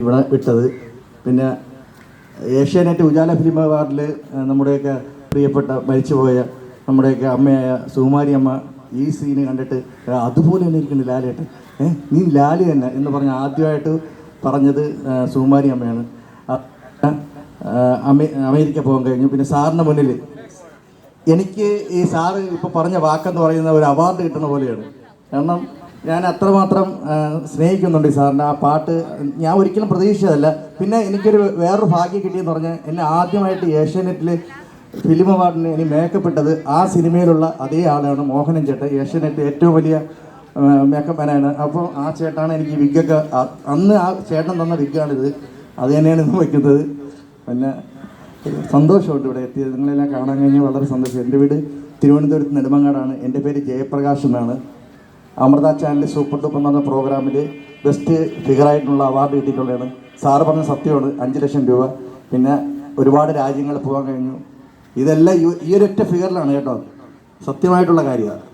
ഇവിടെ വിട്ടത് പിന്നെ ഏഷ്യാനെറ്റ് ഉജാല ഫിലിം അവാർഡിൽ നമ്മുടെയൊക്കെ പ്രിയപ്പെട്ട മരിച്ചുപോയ നമ്മുടെയൊക്കെ അമ്മയായ സുകുമാരി അമ്മ ഈ സീന് കണ്ടിട്ട് "എടാ, അതുപോലെ തന്നെ ഇരിക്കുന്നു ലാലേട്ടൻ. ഏ നീ ലാലി തന്നെ എന്ന് പറഞ്ഞ ആദ്യമായിട്ട് പറഞ്ഞത് സുകുമാരി അമ്മയാണ്. അമേരിക്ക പോകാൻ കഴിഞ്ഞു. പിന്നെ സാറിന് മുന്നിൽ എനിക്ക് ഈ സാറ് ഇപ്പോൾ പറഞ്ഞ വാക്കെന്ന് പറയുന്ന ഒരു അവാർഡ് കിട്ടുന്ന പോലെയാണ്. കാരണം ഞാൻ അത്രമാത്രം സ്നേഹിക്കുന്നുണ്ട് ഈ സാറിന്റെ ആ പാട്ട് ഞാൻ ഒരിക്കലും പ്രതീക്ഷിച്ചതല്ല. പിന്നെ എനിക്കൊരു വേറൊരു ഭാഗ്യം കിട്ടിയെന്ന് പറഞ്ഞാൽ എന്നെ ആദ്യമായിട്ട് ഏഷ്യാനെറ്റിൽ ഫിലിം അവാർഡിന് ഇനി മേക്കപ്പെട്ടത് ആ സിനിമയിലുള്ള അതേ ആളാണ് മോഹനൻ ചേട്ടൻ. ഏഷ്യാനെറ്റ് ഏറ്റവും വലിയ മേക്കപ്പ് മാനാണ്. അപ്പോൾ ആ ചേട്ടാണ് എനിക്ക് ഈ വിഗൊക്കെ അന്ന് ആ ചേട്ടൻ തന്ന വിഗാണിത്. അത് തന്നെയാണ് ഇന്ന് വയ്ക്കുന്നത് പിന്നെ സന്തോഷമുണ്ട് ഇവിടെ എത്തിയത്. നിങ്ങളെല്ലാം കാണാൻ കഴിഞ്ഞാൽ വളരെ സന്തോഷം. എന്റെ വീട് തിരുവനന്തപുരത്ത് നെടുമങ്ങാടാണ്. എന്റെ പേര് ജയപ്രകാശ് എന്നാണ്. അമൃത ചാനൽ സൂപ്പർ ടൂപ്പർ എന്ന് പ്രോഗ്രാമിൽ ബെസ്റ്റ് ഫിഗറായിട്ടുള്ള അവാർഡ് കിട്ടിയിട്ടുള്ളതാണ്. സാറ് പറഞ്ഞ സത്യമാണ് അഞ്ച് ലക്ഷം രൂപ. പിന്നെ ഒരുപാട് രാജ്യങ്ങളിൽ പോകാൻ കഴിഞ്ഞു. ഇതെല്ലാം ഈ ഒരൊറ്റ ഫിഗറിലാണ് കേട്ടോ. സത്യമായിട്ടുള്ള കാര്യമാണ്.